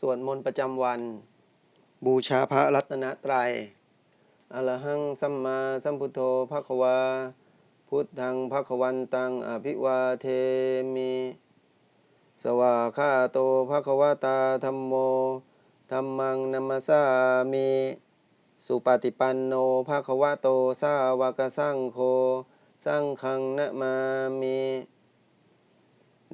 สวดมนต์ประจำวัน บูชาพระรัตนตรัยอรหังสัมมาสัมพุทโธภะคะวา พุทธังภะคะวันตังอภิวาเทมิ สวาคาโตภะคะวตาธัมโมธัมมังนัมมสสามิสุปฏิปันโนภะคะวะโตสาวกสังโฆสังฆังนะมามิ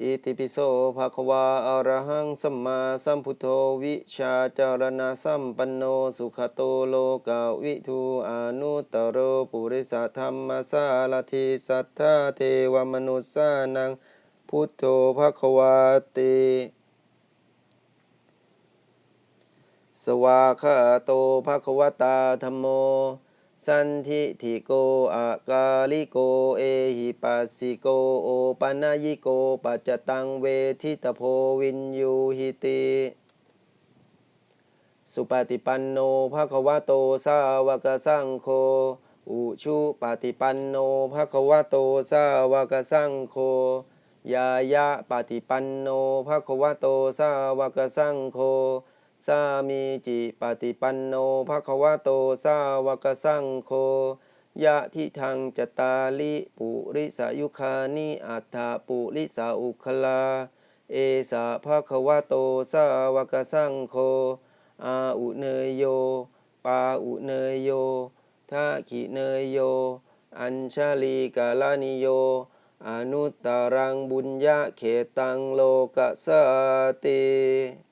อิติปิโสภะคะวะอะระหังสัมมาสัมพุทโธวิชาจารณะสัมปันโนสุขโตโลกาวิทูอนุตตโรปุริสธรรมสารทิสัทธาเทวมนุสสานังพุทโธภะคะวาติสวาคาโตภะคะวตาธรรมโม สันทิทิโกอากาลิโก เอหิปัสสิโก โอปัญญิโก ปัจจตังเวทิตโพวินยูหิติสุปฏิปันโนภะคะวะโต สาวกสังโฆ อุชุปฏิปันโนภะคะวะโต สาวกสังโฆ ยายะปฏิปันโนภะคะวะโต สาวกสังโฆ สามีจิปฏิปันโนภะคะวะโตสาวกสังโฆยะทิทังจตาลิปุริสายุคานิอัฏฐปุริสาอุคลา เอสะภะคะวะโตสาวกสังโฆอาอุเนยโย ปาอุเนยโยทาขิเนยโย อัญชาลีกาลานิโย อนุตตรังบุญญาเขตังโลกสติ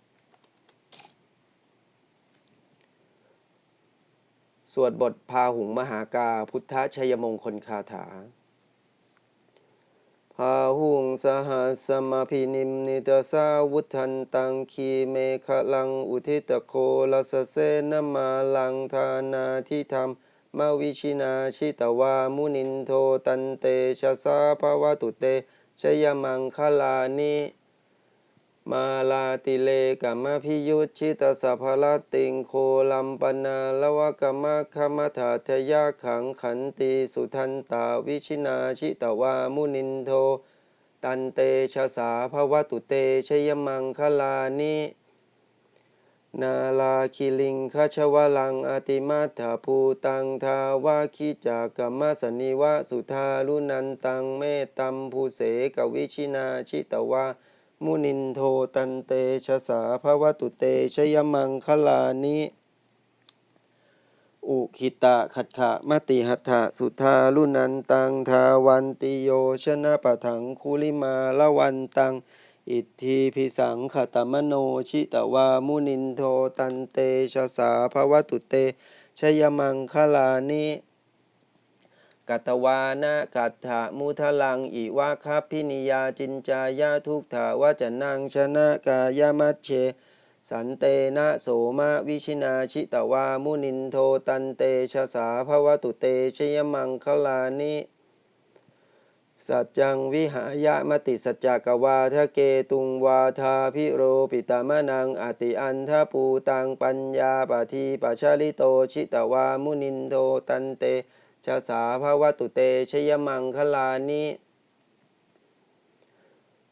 สวดบทพาหุงมหากาพุทธชัยมงคลคาถา พาหุงสหัสมาพินิมนิตสาวุธันตังคีเมฆลังอุทิตโคลสเสนมาลังทานาทิธรรมมาวิชินาชิตวามุนินโทตันเตชะสาภาวตุเตชยมังคลานิ มาลาติเลกัมมพิยุชิตสัพพลติงโคลัมปนาละวะกมะคมถาทยาขังขันติสุทันตาวิชินาชิตวามุนินโท ตันเตชะสาภวตุเตชยมังคลานินาลาคิลิงคชวลังอติมัตถภูตังทาวาคิจากัมมสนิวะสุทารุนันตังเมตตัมภูเสกวิชินาชิตวา มุนินโทตันเตชะสาภวตุเตชยมังคลานิอุคิตะขัดขะมติหัตถะสุทารุนันตังทาวันติโยชนะปะถังคุลิมาละวันตัง อิทธิพิสังขตมโนชิตวามุนินโทตันเตชะสาภวตุเตชยมังคลานิ กัตวานะกัตถะมุทลังอิวะคัพพินิยาจินจายาทุกถาวจนังชนะกายมัชเช สันเตนะโสมะวิชินาชิตวามุนินโทตันเตชะสาภวตุเตชยมังคลานิสัจจังวิหายะมติสัจจกวาทะเกตุงวาทาพิโรปิตามะนังอติอันทะปูตังปัญญาปทีปัชชาลิโตชิตวามุนินโทตันเต ชาสาภาวตุเตชยมังคลานิ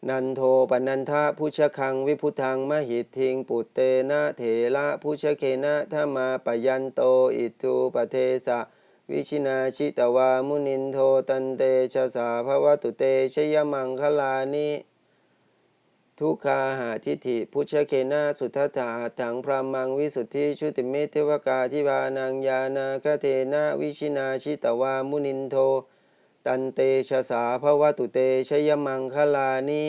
นันโทปนันทะพุชคังวิพุทังมหิทิงปุตเตนะเถระพุชเคนะธรรมาปยันโตอิทุปเทสะวิชินาชิตวามุนินโทตันเตชะสาภวตุเตชยมังคลานิ ทุกขาหาทิฏฐิพุชเคนะสุทัฏฐาถังพรามังวิสุทธิชุติเมเทวกาทิบานังยานาคเทนะวิชินาชิตวามุนินโท ตันเตชะสาภวตุเตชยมังคลานิ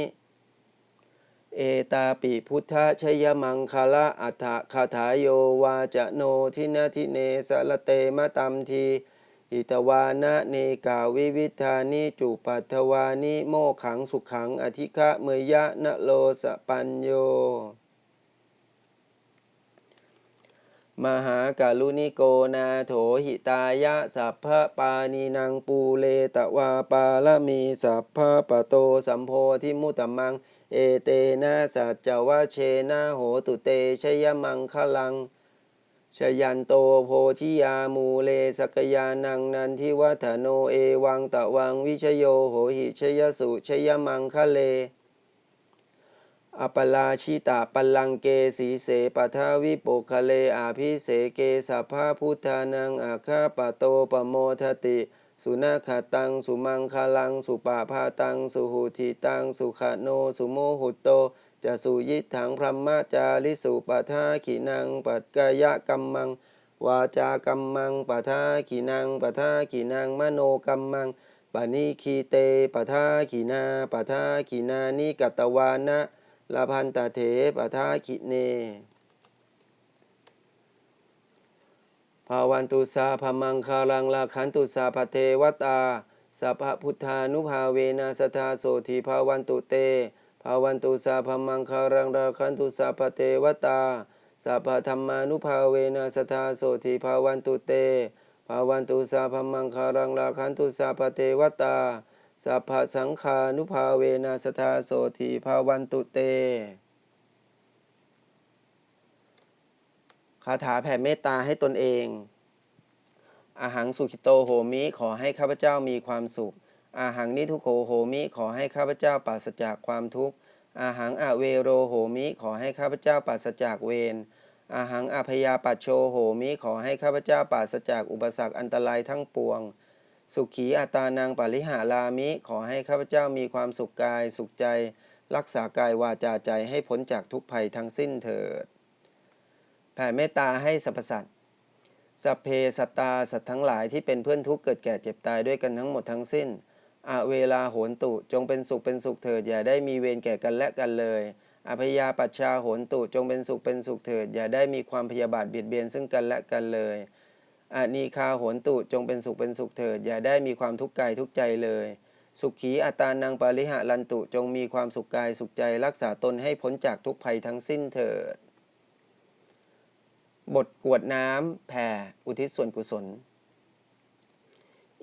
เอตาปิพุทธชยมังคละอัฏฐคาถาโยวาจะโนทินาทิเนสละเตมะตัมที อิตวานะเนกาวิวิธานิจุปัทวานิโมขังสุขังอธิฆะเมยะนะโลสปัญโย มหากาลุนิโกนาโถหิตายะสัพพะปานีนังปูเลตวาปาละมีสัพพะปะโตสัมโพธิมุตตมัง เอเตนะสัจจวะเชนะโหตุเตชยมังคลัง ชยันโตโพธิยามูเลสกยานังนันทิวัฒโนเอวังตะวังวิชโยโหหิชยสุชยมังคะเล อปลาชิตาปลังเกสีเสปทาวิปุคะเลอาภิเสเกสัพพพุทธานังอาคาปะโตปะโมทติ สุนาคาตัง สุมังคาลัง สุปาพาตัง สุหุทิตัง สุขโน สุโมหุตโต จะสุยิถังพรหมจาริสุปทาขินัง ปัจกายกัมมัง วาจากัมมังปทาขินังปทาขินัง มโนกัมมังปณิคีเตปทาขินาปทาขินานิกตวานะลาพันตเถปทาขิเน ภาวันตุสาพมังคารังลาขันตุสาพเทวตาสัพพุทธานุภาเวนะสทธาโสธีภาวันตุเตภาวันตุสาพมังคารังลาขันตุสาพเทวตาสัพพธรรมานุภาเวนะสทธาโสธีภาวันตุเตภาวันตุสาพมังคารังลาขันตุสาพเทวตาสัพพสังฆานุภาเวนะสทธาโสธีภาวันตุเต คาถาแผ่เมตตาให้ตนเองอาหังสุขิโตโหมิขอให้ข้าพเจ้ามีความสุข อาหังนิทุโขโหมิขอให้ข้าพเจ้าปราศจากความทุกข์ อาหังอเวโรโหมิขอให้ข้าพเจ้าปราศจากเวร อาหังอภยาปัชโชโหมิขอให้ข้าพเจ้าปราศจากอุปสรรคอันตรายทั้งปวง สุขีอัตานังปริหารามิขอให้ข้าพเจ้ามีความสุขกายสุขใจ รักษากายวาจาใจให้พ้นจากทุกภัยทั้งสิ้นเถิด ผ่เมตตาให้สรรพสัตว์สัพเพสัตตาสัตว์ทั้งหลายที่เป็นเพื่อนทุกข์เกิดแก่เจ็บตายด้วยกันทั้งหมดทั้งสิ้นอาเวลาโหนตุจงเป็นสุขเป็นสุขเถิดอย่าได้มีเวรแก่กันและกันเลย อภยาปัชชาโหนตุจงเป็นสุขเป็นสุขเถิดอย่าได้มีความพยาบาทเบียดเบียนซึ่งกันและกันเลยอนีคาโหนตุจงเป็นสุขเป็นสุขเถิดอย่าได้มีความทุกข์กายทุกใจเลย สุขีอัตานังปริหะลันตุจงมีความสุขกายสุขใจรักษาตนให้พ้นจากทุกภัยทั้งสิ้นเถิด บทกวดน้ำแผ่อุทิศส่วนกุศล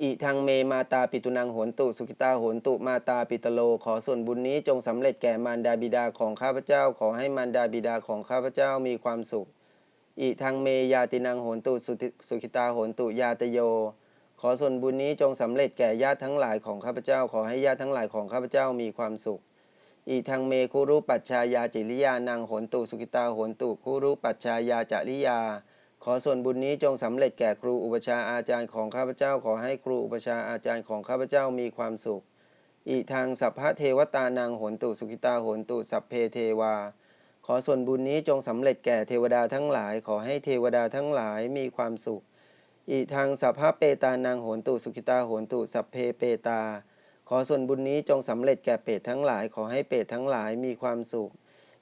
อิทังเมมาตาปิตุนังโหนตุสุขิตาโหนตุมาตาปิตโล ขอส่วนบุญนี้จงสำเร็จแก่มารดาบิดาของข้าพเจ้า ขอให้มารดาบิดาของข้าพเจ้ามีความสุข อิทังเมยาตินังโหนตุสุติสุขิตาโหนตุยาตโย ขอส่วนบุญนี้จงสำเร็จแก่ญาติทั้งหลายของข้าพเจ้า ขอให้ญาติทั้งหลายของข้าพเจ้ามีความสุข อีทางเมคุรุปัชชายาจิริยานางโหนตุสุกิตาโหนตุคุรุปัชชายาจริยา ขอส่วนบุญนี้จงสำเร็จแก่ครูอุปชาอาจารย์ของข้าพเจ้าขอให้ครูอุปชาอาจารย์ของข้าพเจ้ามีความสุข อีทางสัพพะเทวตานางโหนตุสุกิตาโหนตุสัพเพเทวา ขอส่วนบุญนี้จงสำเร็จแก่เทวดาทั้งหลาย ขอให้เทวดาทั้งหลายมีความสุข อีทางสัพพะเปตานางโหนตุสุกิตาโหนตุสัพเพเปตา ขอส่วนบุญนี้จงสำเร็จแก่เปรตทั้งหลาย ขอให้เปรตทั้งหลายมีความสุข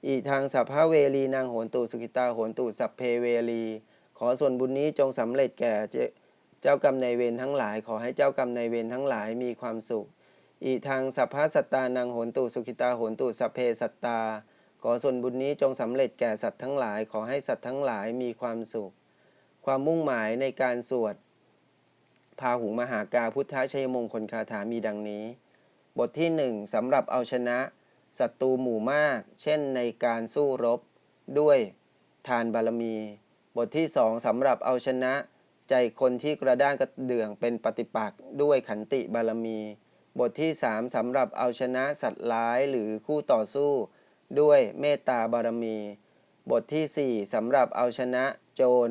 อีกทางสัพพะเวลีนางโหนตุสุกิตาโหนตุสัพเพเวลีขอส่วนบุญนี้จงสำเร็จแก่เจ้ากรรมนายเวรทั้งหลาย ขอให้เจ้ากรรมนายเวรทั้งหลายมีความสุข อีกทางสัพพะสัตตานางโหนตุสุขิตาโหนตุสัพเพสัตตา ขอส่วนบุญนี้จงสำเร็จแก่สัตว์ทั้งหลาย ขอให้สัตว์ทั้งหลายมีความสุข ความมุ่งหมายในการสวด พาหุงมหากาพุทธชัยมงคลคาถามีดังนี้ บทที่หนึ่งสำหรับเอาชนะศัตรูหมู่มาก เช่นในการสู้รบ ด้วยทานบารมี บทที่สองสำหรับเอาชนะ ใจคนที่กระด้างกระเดื่องเป็นปฏิปักษ์ด้วยขันติบารมี บทที่สามสำหรับเอาชนะสัตว์ร้ายหรือคู่ต่อสู้ ด้วยเมตตาบารมี บทที่สี่สำหรับเอาชนะโจร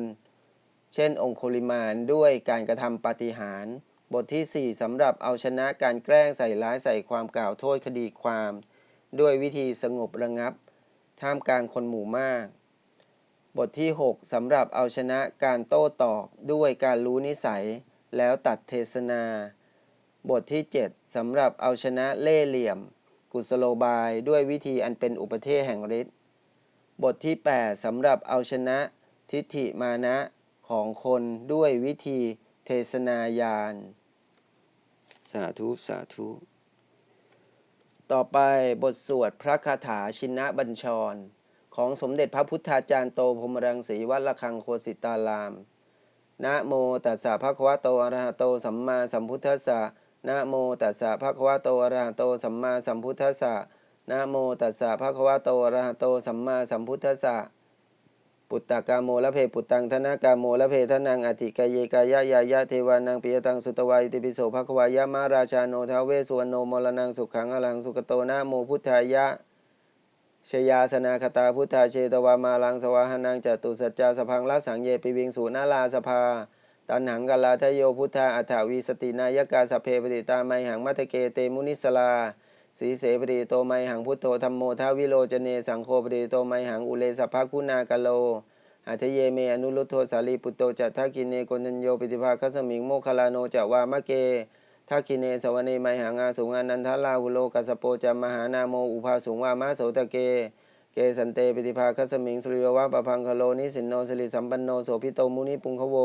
เช่น องคุลิมานด้วยการกระทำปาฏิหาริย์บทที่ 4สำหรับเอาชนะการแกล้งใส่ร้ายใส่ความกล่าวโทษคดีความ ด้วยวิธีสงบระงับ ท่ามกลางคนหมู่มาก บทที่ 6สำหรับเอาชนะการโต้ตอบด้วยการรู้นิสัย แล้วตัดเทศนา บทที่ 7สำหรับเอาชนะเล่เหลี่ยม กุศโลบายด้วยวิธีอันเป็นอุปเทศแห่งฤทธิ์บทที่ 8สำหรับเอาชนะ ทิฏฐิมานะ ของคนด้วยวิธีเทศนายานสาธุ สาธุ ต่อไปบทสวดพระคาถาชินบัญชร ของสมเด็จพระพุทธาจารย์โตพรหมรังสีวัดระฆังโคสิตาราม นะโมตัสสะภะคะวะโตอะระหะโตสัมมาสัมพุทธัสสะนะโมตัสสะภะคะวะโตอะระหะโตสัมมาสัมพุทธัสสะนะโมตัสสะภะคะวะโตอะระหะโตสัมมาสัมพุทธัสสะ ปุตตะกาโมละเพปุตตังธนากาโมละเพทนังอธิกายเยกายะยายะเทวานังปิยตังสุตวายติปิโสภควายะมาราชาโนทาเวสวรรณโนมรณังสุขังอลังสุกโตนะโมพุทธายะชยาสนาคตาพุทธาเชตวามาลังสวาหนังจตุสัจจาสพังละสังเยปิวิงสูนาลาสภาตันหังกลาทโยพุทธาอัฏฐวีสตินายกาสเพปฏิตาไมหังมัตเกเตมุนิสลา สีเสปฏิโตไมหังพุทโธธรรมโมทาวิโลจเนสังโฆปฏิโตไมหังอุเลสภคุณากโลอัทเยเมอนุรุทโธสาลีปุตโตจัตทักินเนโกนัญโยปิติภาคัสมิงโมคลาโนจะวามะเกทักกินเนสวเนไมหังอาสุงานันทลาหุโลกัสโปจามหานาโมอุภาสุงวามะโสตะเก เกสันเตปิติภาคัสมิงสุริยวะปะพังคโลนิสินโนสิริสัมปันโนโสพิโตมุนิปุงคโว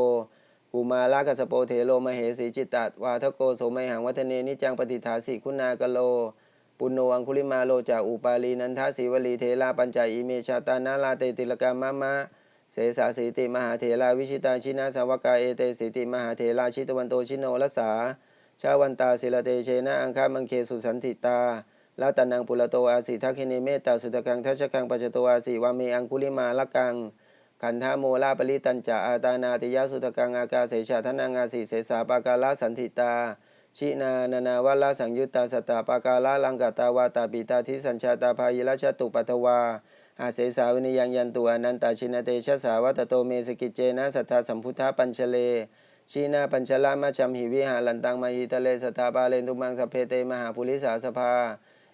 กุมาลากัสโปเถโลมเหสีจิตตวาทโกโสไมหังวัฒเนนิจังปฏิฐาสิคุณากโล ปุณโนอังคุลิมาโลจาอุปาลีนันทสีวลีเทลาปัญจอิเมชาตานาลาเตติลกามะมะเสสาสีติมหาเถราวิชิตาชินาสาวกาเอเตสิติมหาเถราชิตวันโตชิโนรสาชาวันตาศิลเตเชนะอังคามังเคสุสันติตาลาตานังปุระโตอาสิทักขิเนเมตตาสุตกังทัชกังปัจจโตอาสิวาเมอังคุลิมาละกังขันธาโมลาปริตัญจาอาตานาติยาสุตกังอากาเสชาทนังอาสิเสสาปากาลาสันติตา ชินานานาวัลาสังยุตตาสตาปากาลาลังกตาวาตาปิตาทิสัญชาตาพายิราชตุปัตวา อาเสสาวินิยังยันตุอนันตาชินเตชะสาวัตโตเมสกิจเจนะสัทธาสัมพุทธาปัญชเลชีนาปัญชลามาชัมหิวิหาลันตังมาหิตะเลสทธาบาเลนตุมังสเพเตมหาปุริสาสภา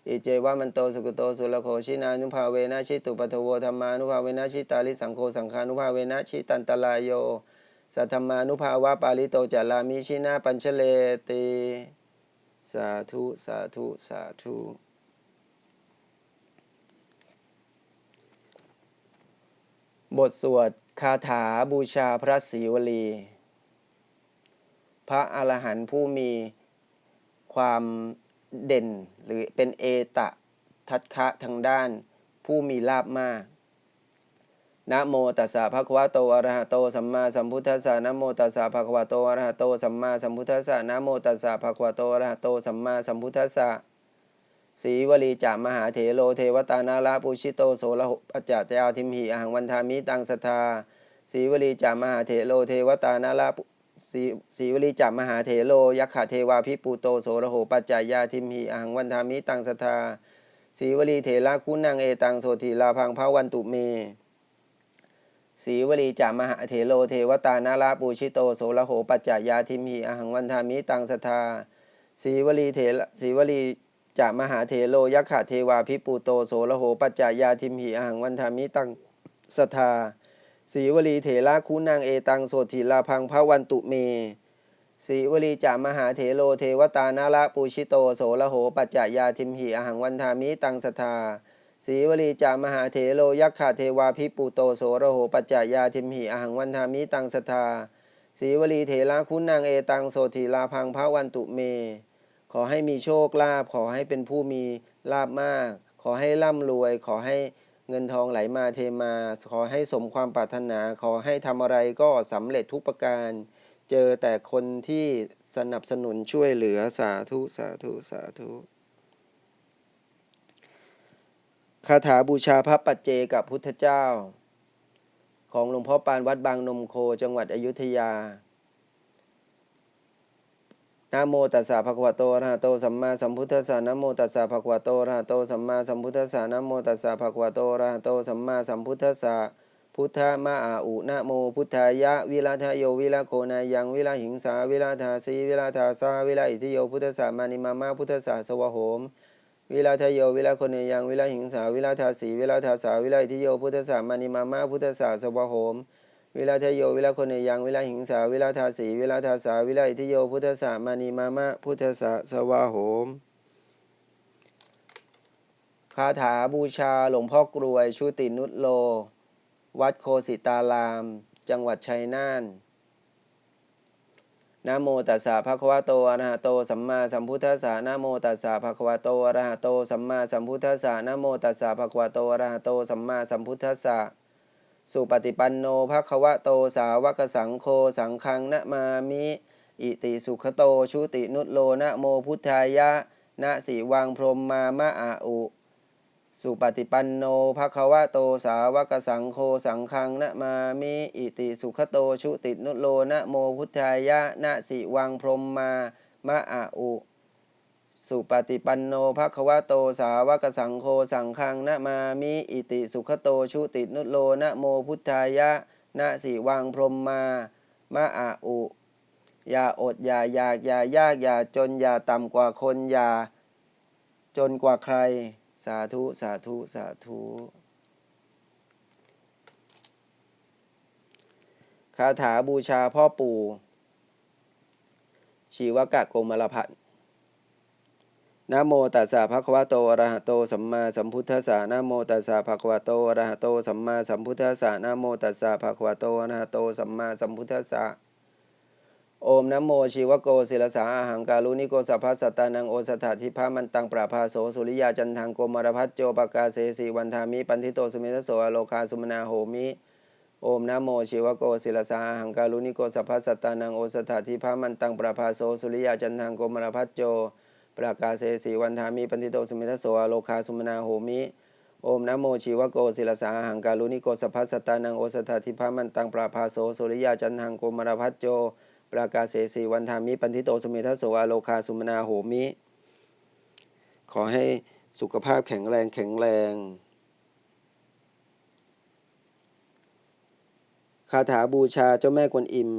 อิเจวะมันโตสุกุโตสุลโคชินานุภาเวนะชิตุปัทโวธรรมานุภาเวนะชิตาลิสังโฆสังฆานุภาเวนะชิตันตลายโย สัทธรรมานุภาวะปาลิโตจารามิชินาปัญชเลติสาธุสาธุสาธุบทสวดคาถาบูชาพระศรีวลี พระอรหันต์ผู้มีความเด่นหรือเป็นเอตะทัตคะทางด้านผู้มีลาบมาก นะโมตัสสะภะคะวะโตอะระหะโตสัมมาสัมพุทธัสสะนะโมตัสสะภะคะวะโตอะระหะโตสัมมาสัมพุทธัสสะนะโมตัสสะภะคะวะโตอะระหะโตสัมมาสัมพุทธัสสะสีวลีจามหาเถโลเทวตานาลาปุชิโตโสระหุปัจจตยาทิมหิอหังวันทามิตังสทธาสีวลีจามหาเถโลเทวตานาลาปุสีสีวลีจามหาเถโลยักขะเทวาพิปูโตโสระโหปัจจายาทิมหิอหังวันทามิตังสทธาสีวลีเถระคุณนางเอตังโสธีลาพังพระวันตุเม สีวลีจามหาเถโลเทวตานาลาปูชิโตโสระโหปัจจายาทิมหิอหังวันทามิตังสทธาสีวลีเถสีวลีจามหาเถโลยักขะเทวาพิปูโตโสระโหปัจจายาทิมหิอหังวันทามิตังสทธาสีวลีเถระคุณางเอตังโสธีลาพังพระวันตุเมสีวลีจามหาเถโลเทวตานาละปูชิโตโสระโหปัจจายาทิมหิอหังวันทามิตังสทธา สีวลีจามหาเถโลยักขะเทวาพิปูโตโสระโหปัจจายาทิมหิอหังวันทามิตังสทธาสีวลีเถระคุณนางเอตังโสธีลาพังพระวันตุเม ขอให้มีโชคลาภขอให้เป็นผู้มีลาบมาก ขอให้ร่ำรวย ขอให้เงินทองไหลมาเทมา ขอให้สมความปรารถนา ขอให้ทำอะไรก็สำเร็จทุกประการ เจอแต่คนที่สนับสนุนช่วยเหลือสาธุสาธุสาธุ คาถาบูชาพระปัจเจกับพุทธเจ้า ของหลวงพ่อปานวัดบางนมโคจังหวัดอยุธยานะโมตัสสะภะคะวะโตอะระหะโตสัมมาสัมพุทธัสสะนะโมตัสสะภะคะวะโตอะระหะโตสัมมาสัมพุทธัสสะนะโมตัสสะภะคะวะโตอะระหะโตสัมมาสัมพุทธัสสะพุทธะมะอาอุนะโมพุทธายะ วิราทะโยวิราโคนายังวิราหิงสาวิราธาสีวิราธาสาวิราอิทิโยพุทธสสะมานิมามาพุทธสสะสวะโหม วิราทะโยวิราโคเนยังวิราหิงสาวิราธาสีวิราธาสาวิราอิทิโยพุทธสสะมานิมามาพุทธสสะสวะโหมวิลาทโยวิลาคนเนยังวิลาหิงสาวิลาทาสีวิลาทาสาวิลาอิทิโยพุทธสามานีมามะพุทธสะสวาโหมคาถาบูชาหลวงพ่อกรวยชุตินุตโล วัดโคสิตาราม จังหวัดชัยนาท นะโมตัสสะภะคะวะโตอะระหะโตสัมมาสัมพุทธัสสะนะโมตัสสะภะคะวะโตอะระหะโตสัมมาสัมพุทธัสสะนะโมตัสสะภะคะวะโตอะระหะโตสัมมาสัมพุทธัสสะสุปฏิปันโนภะคะวะโตสาวกสังโฆสังฆังนะมามิอิติสุขโตชุตินุตโลนะโมพุทธายะนะสีวังพรหมมามะอาอุ สุปฏิปันโนภะคะวะโตสาวกสังโฆสังฆังนะมามิอิติสุขโตชุตินุโลนะโมพุทธายะนะสิวังพรหมมามะอาอุ สุปฏิปันโนภะคะวะโตสาวกสังโฆสังฆังนะมามิอิติสุขโตชุตินุโลนะโมพุทธายะนะสิวังพรหมมามะอาอุอย่าอดอย่าอยากอย่ายากอย่าจนอย่าต่ำกว่าคนอย่าจนกว่าใคร สาธุ สาธุ สาธุคาถาบูชาพ่อปู่ชีวกะโกมลพัฒน์นะโมตัสสะภะคะวะโตอะระหะโตสัมมาสัมพุทธัสสะนะโมตัสสะภะคะวะโตอะระหะโตสัมมาสัมพุทธัสสะนะโมตัสสะภะคะวะโตอะระหะโตสัมมาสัมพุทธัสสะ โอมนะโมชีวโกศิลสาอาหังการุณิโกสัพพสัตตานังโอสถาธิพามันตังปราภาโสสุริยาจันทังโกมารพัฒโจปกาเสสีวันทามิปันทิโตสุเมทโสอโลคาสุมนาโหมิโอมนะโมชีวโกศิลสาอาหังการุณิโกสัพพสัตตานังโอสถาธิพามันตังปราภาโสสุริยาจันทังโกมารพัฒโจปรากาเสสีวันทามิปันทิโตสุเมทโสอโลคาสุมนาโหมิโอมนะโมชีวโกศิลสาอาหังการุณิโกสัพพสัตตานังโอสถาธิพามันตังปราภาโสสุริยาจันทังโกมารพัฒโจ ปรากาเสสีวันธามิ ปันทิโตสเมทัสโสอาโลคาสุมนาโหมิ ขอให้สุขภาพแข็งแรงแข็งแรง คาถาบูชาเจ้าแม่กวนอิม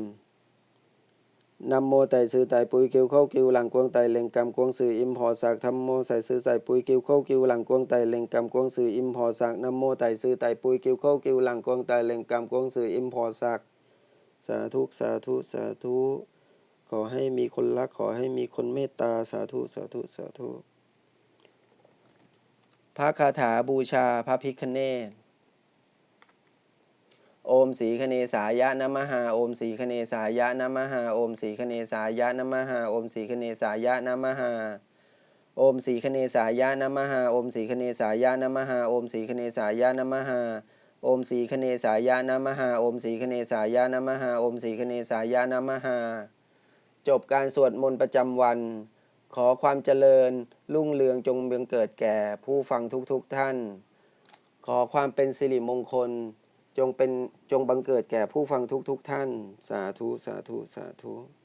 นำโมไตซื้อไตปุยกิวเข้ากิวหลังกวงไตเล็งกำกวงสื่ออิมพอสักทำโมใส่ซื้อใส่ปุยกิวเข้ากิวหลังกวงไตเล็งกำกวงสื่ออิมพอสักนำโมไตซื้อไตปุยกิวเข้ากิวหลังกวงไตเล็งกำกวงสื่ออิมพอสัก สาธุสาธุสาธุขอให้มีคนรักขอให้มีคนเมตตาสาธุสาธุสาธุพระคาถาบูชาพระพิคเนตโอมสีคเนสายะนมหาโอมสีคเนสายะนมหาโอมสีคเนสายะนมหาโอมสีคเนสายะนมหาโอมสีคเนสายะนมหาโอมสีคเนสายะนมหาโอมสีคเนสายะนมหา โอมสีคเนสายะนามหาโอมสีคเนสายะนามหาโอมสีคเนสายะนามหา จบการสวดมนต์ประจำวัน ขอความเจริญ รุ่งเรืองจงเบืองเกิดแก่ผู้ฟังทุกๆทท่าน ขอความเป็นสิริมงคล จงเป็นจงบังเกิดแก่ผู้ฟังทุกๆทท่าน สาธุ สาธุ สาธุ